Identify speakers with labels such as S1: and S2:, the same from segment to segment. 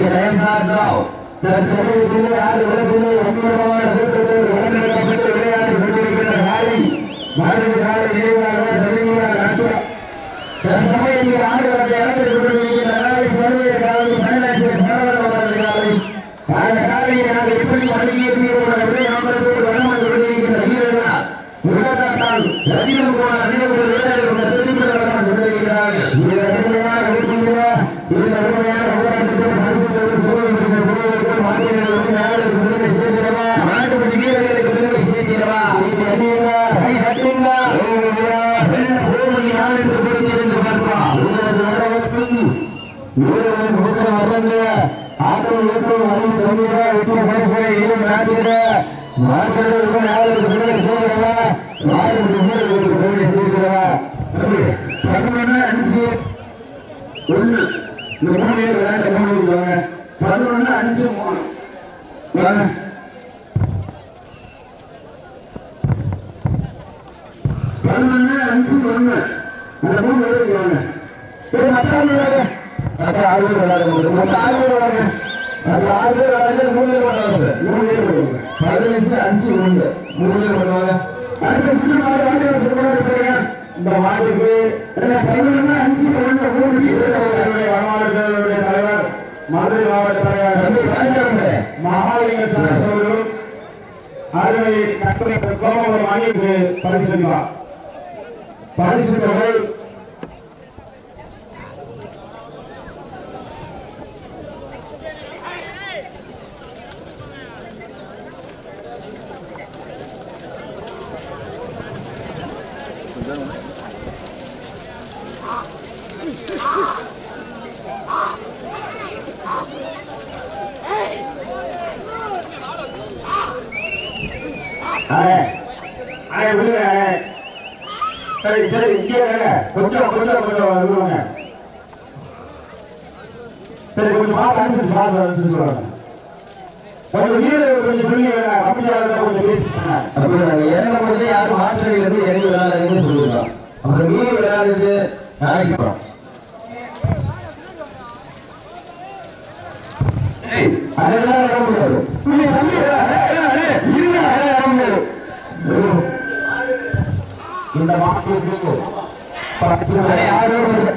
S1: கொஞ்சம் டைம் சாப்பிட்டோம் தற்சமயத்திலே ஆறு உலகிலே எண்ணிறமான கூட்டத்தோடு வளர்ந்தெடுக்கப்பட்டு விளையாடி கொண்டிருக்கின்ற காலை மாநில காலை நினைவாக ரவீந்திரா ராஜா. தற்சமயத்தில் ஆடு வகை இழந்து கொண்டிருக்கின்ற காலை சர்வே காலை பயனாட்சியர் சரவணபுரம் காலை அந்த காலையை நாங்கள் எப்படி வழங்கியிருக்கிறோம் நோக்கத்தோடு கொண்டிருக்கின்ற வீரர்களா? உலகத்தால் போன அறிஞர்கள் விளையாடுகின்ற திருப்பிடமாக கொண்டிருக்கிறார்கள் இந்த கடுமையான வெற்றியில இந்த கடுமையான போராட்டத்தில் பரிசுத்தோடு சூழல் பேசுகிற குருவர்கள் மாற்றினர்களுக்கு நாளுக்கு பெருமை சேர்க்கிறவா நாட்டுப்பட்டி வீரர்களுக்கு பெருமை சேர்க்கிறவா வீட்டு அணியுங்க கை தட்டுங்க வெள்ள கோமதி யார் என்று பொறுத்திருந்து பார்ப்பா உங்களது வரவேற்கும் வீரர்களின் ஆட்டம் ஊக்கம் வலிந்து தந்திர வெற்றி பரிசனை இளம் நாட்டிட மாற்றுவதற்கு பெருமை சேர்க்கிறவா நாளுக்கு வீரர்களுக்கு பெருமை அஞ்சு ஒண்ணு. இந்த மூணு பேர் விளையாட்டு மூணு பேர் வாங்க. அஞ்சு மூணு. வாங்க. அஞ்சு ஒண்ணு. அந்த மூணு பேருக்கு வாங்க. ஆறு பேர் விளையாடுங்க. மொத்த ஆறு பேர் விளையாடுங்க. மத்த ஆறு பேர் விளையாடுறது மூணு பேர் பண்ணுவாங்க மூணு பேர் பண்ணுவாங்க பதினஞ்சு அஞ்சு ஒண்ணு மூணு பேர் பண்ணுவாங்க அடுத்த சுற்று மாடு வாடி வாசல் கூட இருப்பாங்க இந்த மாட்டுக்கு பதினொன்று அஞ்சு ஒன்று மூணு டீசல்
S2: வடமாநிலங்களுடைய தலைவர் மதுரை மாவட்ட தலைவர்
S1: வந்து வாங்கிட்டாங்க
S2: மகாலிங்க அவர்களும் அருமை கோமபுரம் அணிக்கு பரிசளிப்பார் பரிசு தொகை அடே அடே விடுங்க அடே சரி சரி இங்கே இருங்க. கொஞ்சம் கொஞ்சம் கொஞ்சம் விடுவாங்க சரி கொஞ்சம் பார்த்து அனுப்பிச்சு பார்த்து கொஞ்சம் கொஞ்சம் கம்மியாக கொஞ்சம்
S1: இறங்கும் போது யாரும் மாற்றங்கள் இருந்து இறங்கி விளையாடுறதுன்னு சொல்லிருக்கோம் அப்புறம் மீன் விளையாடுறது நாளைக்கு ஏய், அதெல்லாம் இறங்க முடியாது. நீ தம்பி இருங்க, இறங்க முடியாது.
S2: இந்த
S1: யாரும் இறங்க முடியாது.
S2: தம்பி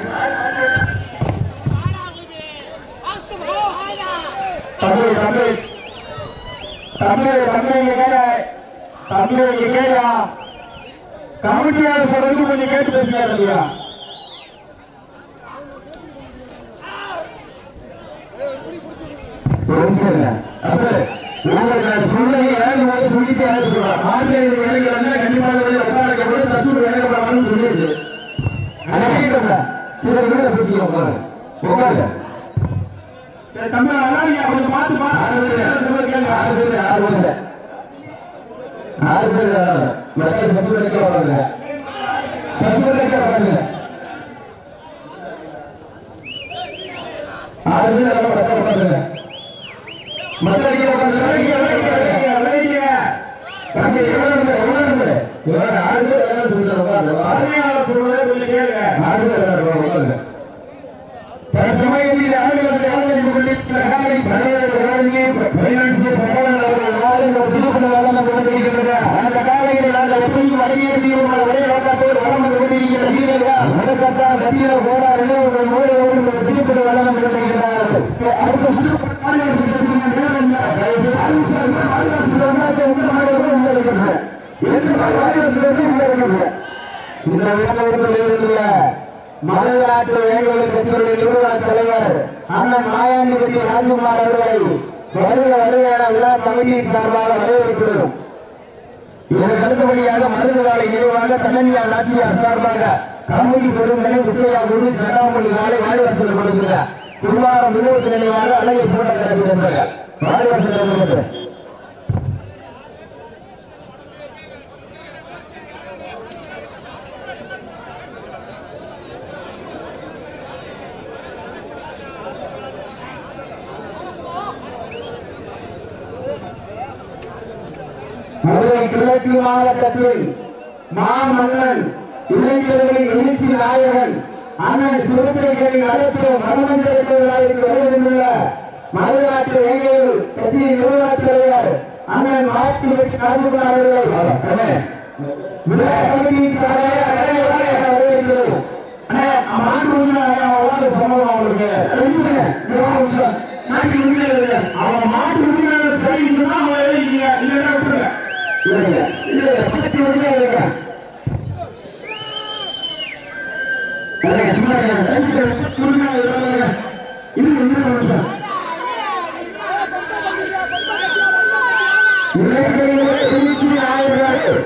S2: தம்பி தம்பி தம்பி இங்க கேள தம்பி இங்க கேளா கமிட்டியாளர் சொல்றது கொஞ்சம் கேட்டு பேசுங்க தம்பியா
S1: ஒரு நிமிஷம் இருங்க. அப்ப உங்களுக்கு நான் சொன்னதை இறங்கும் போது சொல்லிட்டு கண்டிப்பாக பேசிக்கிறோம், பாருங்க. உட்காருங்க.
S2: சரி, தம்பி நல்லா இருக்கியா கொஞ்சம் பார்த்து பார்த்து கேளுங்க
S1: ஆறு பேர். மக்கள் தச்சூர் வைக்க வராங்க. தச்சூர் வைக்க வராங்க. ஆறு பேர் எல்லாம் மக்கள் உட்காருங்க. மக்கள் கீழே உட்காருங்க. ஆறு பேர் விளையாட சொல்லிட்டு ஆறு பேர் விளையாடுவாங்க, உட்காருங்க. அடுத்த சுற்று எந்த மாதிரி உள்ள எந்த மாதிரி வாரிசுகளுக்கு உள்ள இருக்கின்றன இந்த விளம்பரத்தில் மலைநாட்டு கட்சியுடைய நிறுவன தலைவர் அண்ணன் மாயாண்டிபதி ராஜ்குமார் அவர்களை வருக வருக என விழா கமிட்டியின் சார்பாக வரவேற்கிறோம். இதற்கு அடுத்தபடியாக மருதுகாலை நினைவாக தனனியா நாச்சியார் சார்பாக கமிட்டி பெருந்தலை முத்தையா குரு ஜடாமொழி நாளை வாடிவாசல் கொடுக்கிறார் குருவாரம் வினோத் நினைவாக அழகை போட்ட கிளம்பி இருந்தாங்க வாடிவாசல் வந்துட்டு மதுரை மாமன்னன் இளைஞர்களின் எழுச்சி நாயகன் அண்ணன் சிறுத்தைகளின் நடத்தும் மனமந்திரத்தை விழாவிற்கு வருவதுள்ள
S2: மதுராட்டு வேங்கையில் கட்சி நிறுவன தலைவர் அண்ணன் மாற்றி வெற்றி காஞ்சிபுரம் கொண்டார்கள் மாட்டு உரிமையாளர் அவங்களால சம்பவம் அவங்களுக்கு அவங்க மாட்டு உரிமையாளர் சரிங்கன்னா அவங்க எழுதிக்கீங்க இல்லைன்னா விட்டுருங்க இல்லைங்க. இல்ல மாட்டு உரிமையாளர் இல்லைங்க சும்மா இருங்க. தெரிஞ்சுக்கங்க. மாட்டு உரிமையாளர் இது ஒரு நிமிஷம். இளைஞர்களே எழுச்சி நாயகர்கள்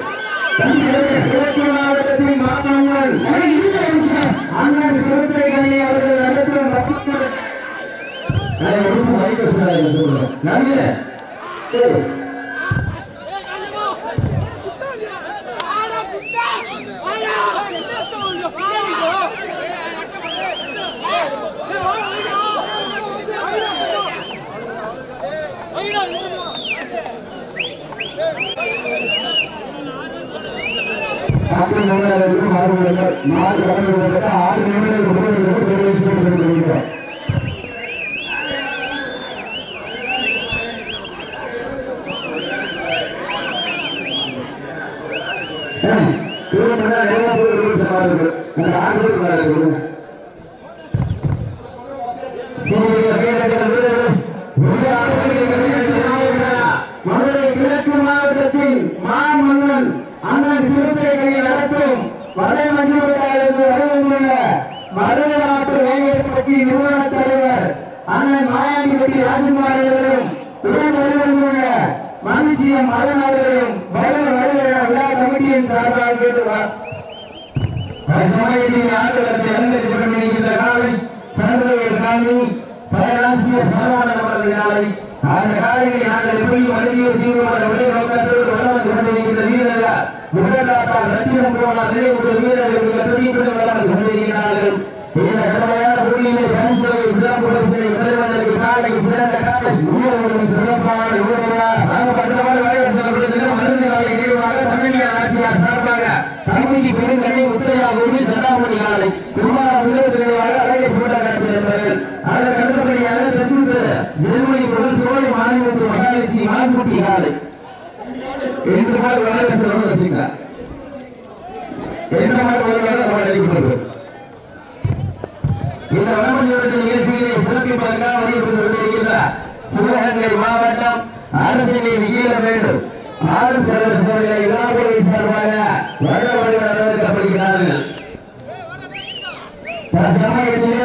S2: தங்களை கிழக்கு மாவட்டத்தின் மாமன்னன். அண்ணன் சிறுத்தை கணி அவர்கள் நடத்தும் மக்கள்
S1: பத்து நிமிடங்களுக்கு மாறுபடுங்கள் மாறு கடந்து ஆறு நிமிடங்கள் முதலில் பெருமை செய்திருக்கிறோம்
S2: மதுரை இடத்தில் மான் மன்னன் அண்ணன் சிறுத்தை கணி நடத்தும் வடை மஞ்சள் விழாவிற்கு வருவந்துள்ள மதுரை நாட்டு வேங்கர் கட்சி நிறுவன தலைவர் அண்ணன் மாயாண்டிப்பட்டி ராஜ்குமார் அவர்களும் உடன் வருவந்துள்ள மனுஜியம் மதன் அவர்களும் வருக வருவ என விழா கமிட்டியின் சார்பாக கேட்டுள்ளார்
S1: சமயத்தின் ஆட்டத்தை அலங்கரித்துக் கொண்டிருக்கின்ற காலை சர்வதேச காலி பேராசிய சரவணன் அவரது நாளை அந்த காலையை நாங்கள் எப்படி அழகிய தீவிரமான ஒரே நோக்கத்தோடு வளம் கொண்டிருக்கின்ற வீரர்கள் உடலாட்டால் ரத்தினம் போன உங்கள் வீரர்களுக்கு துணிப்பட்டு வளம் கொண்டிருக்கிறார்கள்? இந்த கடுமையான புள்ளியிலே பரிசுகளை சிறப்பு பரிசுகளை பெறுவதற்கு சிறந்த காலை வீரர்களுக்கு சிறப்பான வீரர்களாக பக்கமான மருந்து காலை நினைவாக தமிழிய ஆட்சியார் சார்பாக கல்விக்கு பெருங்கண்ணி முத்தையா கோவி சண்டாமணி காலை குமாரம் இருபத்தி நினைவாக அழகை போட்டா காப்பிடுகிறார்கள் ஜெர்மனி முதல் சோழி மாநிலத்து மகாலட்சி மான்குட்டி காலை என்று மாதிரி வரைவு செலவு வச்சுக்கலாம் எந்த மாதிரி உலகம் நம்ம அறிவிக்கப்படுகிறது இந்த வடமஞ்சோட்டு நிகழ்ச்சியை சிறப்பிப்பதற்காக வலியுறுத்தி கொண்டிருக்கிறார் சிவகங்கை மாவட்டம் அரசு நீதி ஈழ வேண்டும். ஆடு பிரதேசங்களை விழாக்குழுவின் சார்பாக வருட வருட வரவேற்கப்படுகிறார்கள் தற்சமயத்திலே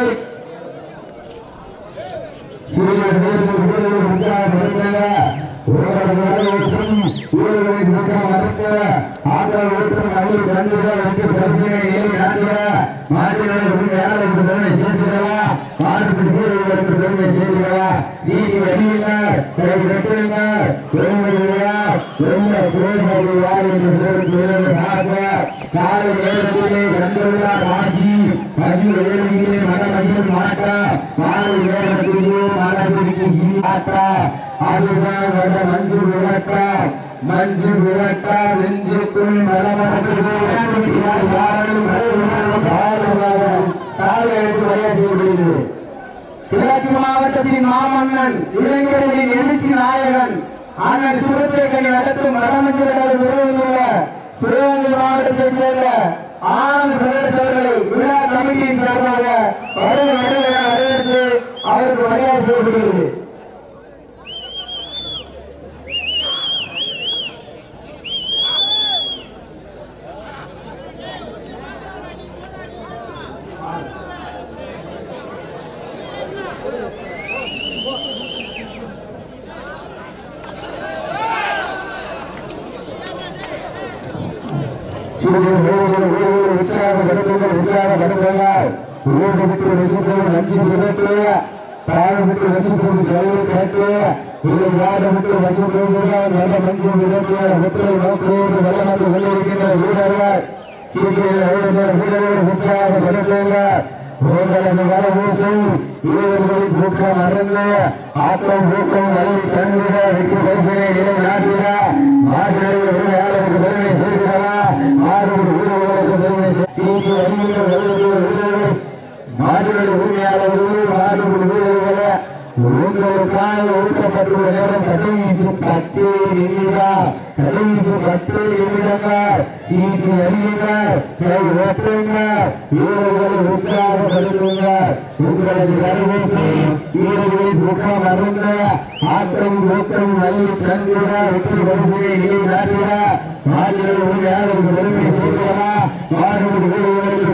S1: சிறுவர் வீரர்கள் வீரர்கள் உற்சாகப்படுகிறாங்க ஒருவர் வருஷம் வீரர்களை போட்ட மறக்க ஆட்டல் ஓட்டம் நல்ல கண்டுகள் வெற்றி பரிசனை நிலை நாடுக மாட்டினுடைய உண்மையாளருக்கு பெருமை சேர்த்துக்கவா மாட்டுப்படி வீரர்களுக்கு பெருமை சேர்த்துக்கவா சீனி வடிவினர் கை கட்டுங்கள் பெருமையா வெள்ள குறைபாடு யார் என்று பேருக்கு வீரர்கள் பார்க்க காலை நேரத்திலே கண்டுள்ளார் ஆட்சி மதிய வேலையிலே மனமஞ்சள் மாட்டா மாலை நேரத்திலே மனதிற்கு ஈட்டாட்டா அதுதான் வட விளக்கா. மஞ்சு விளக்கா நெஞ்சுக்குள் மனமனத்தில் கிழக்கு மாவட்டத்தின் மாமன்னன் இளைஞர்களின் எழுச்சி நாயகன் அண்ணன் சுரத்தேக்கணி நடத்தும் வடமஞ்சள் விருதுள்ள சிவகங்கை மாவட்டத்தைச் சேர்ந்த ஆனந்த் பிரதேச அவர்களை விழா கமிட்டியின் சார்பாக வருட வருட வரவேற்று அவருக்கு மரியாதை செய்யப்படுகிறது சிறுவர் வீரர்கள் வீரர்கள் உற்சாகப்படுத்துங்கள் உற்சாகப்படுத்துங்கள் ஊருக்கு விட்டு ரசிப்பது நஞ்சு விதத்து தாழ் விட்டு ரசிப்பது ஜெயவு கேட்டு இது யாரை விட்டு ரசிப்பது நல்ல மஞ்சு விதத்து ஒற்றை நோக்கோடு வெள்ளம் வந்து கொண்டிருக்கின்ற வீரர்கள் சிறுவர் வீரர்கள் உற்சாகப்படுத்துங்கள் உங்களது வரபூசை வீரர்களின் ஊக்கம் அறந்து ஆக்கம் ஊக்கம் வழி வெற்றி பரிசனை நிலை நாட்டுக பெருமை வீரர்களுக்கு பெருமை வீரர்கள் வீரர்கள் உரிமையாளர்கள் மாடுபடி வீரர்களை உங்களுக்காக ஒதுக்கப்பட்டுள்ள நேரம் கடைசி பத்து நிமிடம் கடைசி பத்து நிமிடங்கள். சீட்டு அறியுங்கள் கை ஓட்டுங்கள். வீரர்களை உற்சாகப்படுத்துங்க உங்களது கருவேசி வீரர்களை துக்கம் அருந்த ஆட்டம் ஊக்கம் வழி கண்குட வெற்றி வரிசையை நிலைநாட்டிட மாடுகள் ஊழியாளருக்கு பெருமை சேர்க்கிறா மாடுபடி வீரர்களுக்கு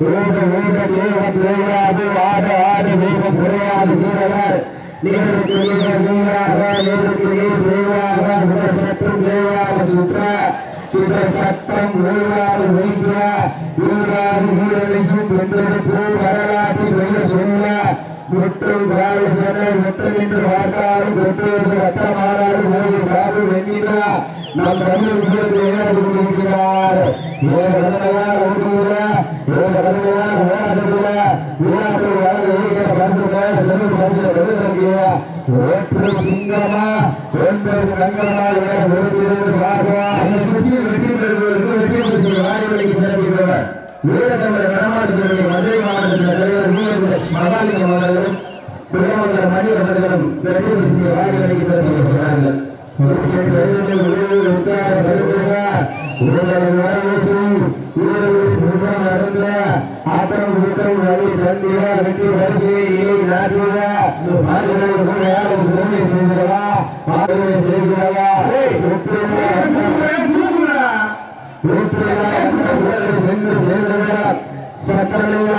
S1: ஓட ஓட வேகம் தேயாது ஆட ஆட வேகம் குறையாது வீரர்கள் நீருக்கு நீர் நீராக நீருக்கு நீர் நீராக முதல் சட்டம் தேவாத சுற்ற இவர் சட்டம் ஓய்வாறு வைக்க வீராறு வீரனையும் வென்றெடுப்பு வரலாற்றில் வெல்ல சொல்ல முற்று வாழ எத்தனை என்று வார்த்தாலும் பெற்றோரு ரத்தமாறாறு ஓடி பாபு வெண்ணிலா நம் தமிழ் இருக்கிறார் ஏழு கொண்டிருக்கிறார் ஏழு கடமையான ஓட்டுல ஏழு கடமையான ஓடாததுல விழாக்கள் வழங்க இருக்கிற பரிசுகள் சிறப்பு பரிசுல பெறுவதற்கு ஒற்றை சிங்கமா ஒன்பது தங்கமா என ஒருத்திருந்து பார்வா இந்த சுற்றில் வெற்றி பெறுவதற்கு வெற்றி பரிசு வாரிவலைக்கு சிறப்பிப்பவர் வீரத்தமிழர் நடமாட்டத்தினுடைய மதுரை மாவட்டத்தில் தலைவர் வீரகுல மகாலிங்கம் அவர்களும் பிரேமங்கர மணி அவர்களும் வெற்றி பரிசு வாரிவலைக்கு சிறப்பிக்கிறார்கள் உங்களது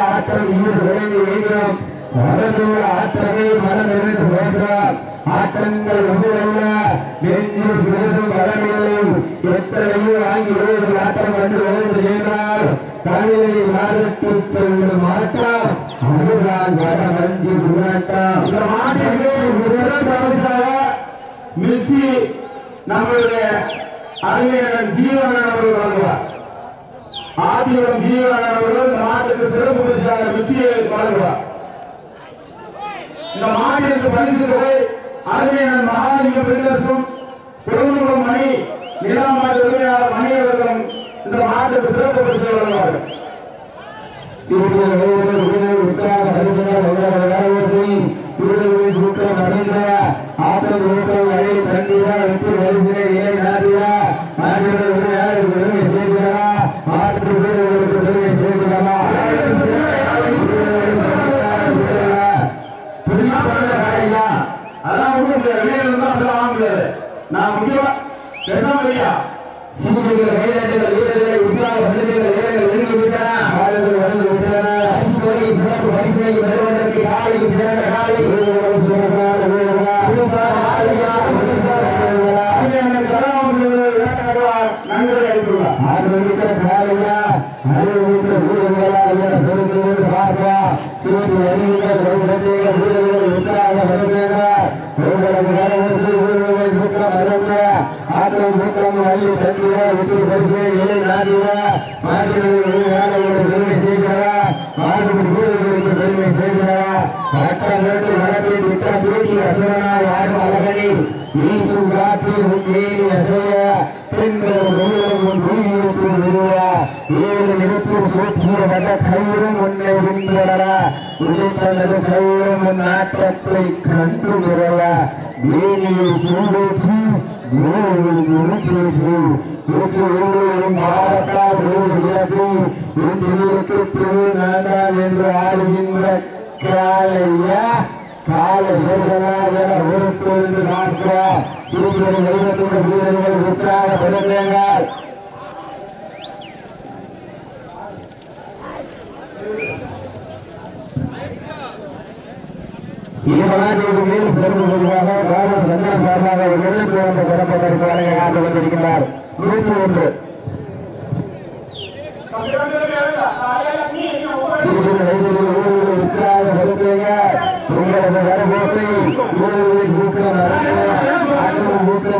S1: ஆட்டம் ஈடு விளைந்து வைக்கிறோம் மரமுள்ள ஆட்டமே மனம் இருந்து வேண்டாம். ஆட்டங்கள் உதவல்ல என்று சிறிதும் வரவில்லை. எத்தனையோ ஆங்கி ஓடு ஆட்டம் என்று ஓடு தமிழை தமிழில் மாறுக்கு செல்லும் ஆட்டம் அதுதான் வடமஞ்சி போராட்டம்
S2: இந்த மாட்டிற்கு முதல் பரிசாக நம்மளுடைய அறிஞர் ஜீவனன் அவர்கள் வழங்குவார் ஆதிபுரம் ஜீவனன் அவர்கள் இந்த மாட்டுக்கு சிறப்பு பரிசாக மிர்ச்சியை வழங்குவார் இந்த மாட்டிற்கு பரிசு தொகை அறிஞர் மகாலிங்க பிரிதர்சும் பெருங்குளம் மணி நிலாமாட்டு உரிமையாளர் மணி அவர்களும் இந்த மாட்டுக்கு சிறப்பு பரிசு வழங்குவார்கள்.
S1: ஆட்டம் ஊட்டம் வழி தந்திர வெற்றி வரிசனை நிலை நாட்டிட நாட்டினுடைய உரையாளருக்கு பெருமை சேர்க்கிறவா மாற்று வீரர்களுக்கு பெருமை காரியா
S2: அதெல்லாம் ஒண்ணும் முடியாது வெளியில இருந்தா அதெல்லாம் வாங்க முடியாது. நான் முக்கியமா பேசாம இல்லையா
S1: சீக்கிரங்களை கைதட்டுங்கள் வீரர்களை உற்சாகப்படுத்துங்கள் வீரர்கள் நெருங்கி விட்டன. காலங்கள் வளர்ந்து விட்டன பரிசு தொகையை சிறப்பு பரிசுகளை பெறுவதற்கு காலைக்கு சிறந்த காலை. காலையா வீரர்களா.
S2: அறிஞர் கருணாமூர்த்தி விளக்க தருவார்
S1: அறிவுமிக்க வீரர்களா என பார்ப்பா. சீட்டு அறிவிகள் கைதட்டுங்கள் வீரர்கள் உற்சாக உற்சாகப்படுத்துங்கள் உங்களது வரவரிசை வீரர்கள் முக்கம் அருந்த. ஆட்டம் ஊக்கம் வள்ளி தந்திர வெற்றி பரிசை நிலை நாட்டிட மாற்றினுடைய வேலையோடு பெருமை செய்கிறா மாறுபடி வீரர்களுக்கு பெருமை செய்கிறா ரத்த நோட்டு வளத்தை திட்ட தூக்கி அசுரனாய் ஆடும் அழகனில் வீசு காற்றில் உன் மேனி அசைய பெண்கள் முழுவதும் உன் வீரத்தில் விழுவா ஏழு நிலத்தில் சூற்றிய வட கயிறும் உன்னை விண்படர உடைத்தனது கயிறும் உன் ஆட்டத்தை கண்டு விரைய மேனியை சூடேற்றி நோவில் முழுக்கேற்றி உச்சு உள்ளும் பாவத்தால் நூல் என்று ஆடுகின்ற காலையா காலை ஒரு சேர்ந்து பார்க்க சீக்கிரம் கைவட்டுள்ள வீரர்கள் உற்சாகப்படுத்துங்கள். இவ்வளாட்டிற்கு மேல் சிறப்பு பதிவாக காவல் சந்தன சார்பாக எழுநூத்தி சிறப்பு பரிசு வழங்க காத்துக் கொண்டிருக்கின்றார். நூற்றி ஒன்று. சிறிது வயதில் ஊரில் உற்சாகப்படுத்துங்க உங்களது வரபோசை ஊரில் ஊக்கம் நடக்க ಹೋಗುವ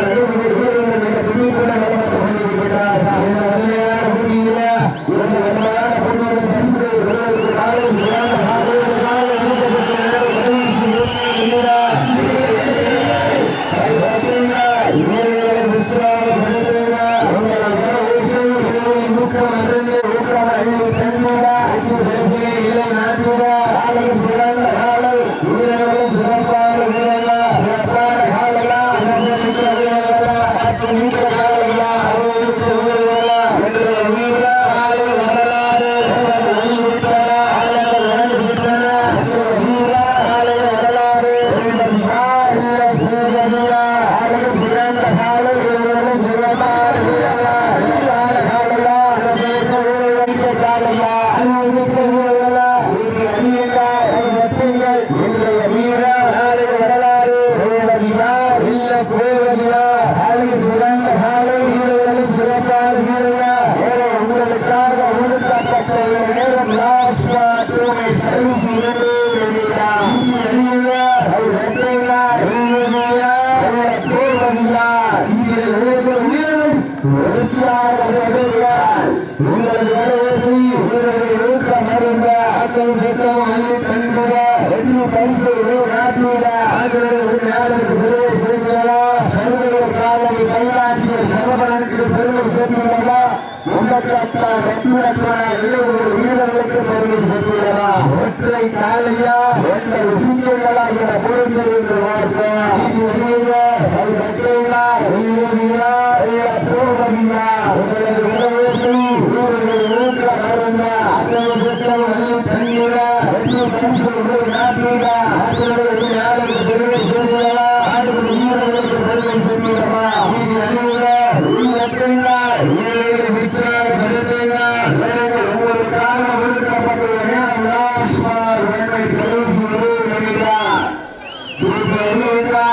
S1: মুখ্যমন্ত্রী உள்ளத்தால் ரத்தினத்தான இளைஞர்கள் வீரர்களுக்கு பெருமை செய்துள்ளனா ஒற்றை காலையா? ஒன்பது சிங்கங்களா என பொருந்தது என்று வார்த்தை இது எளிய அது தட்டையா உயிரியா போவதில்லை உங்களது வரவேசி வீரர்களை ஊக்க மருந்த அத்தனை தண்ணீரா வெற்றி பரிசு நாட்டீரா Amen.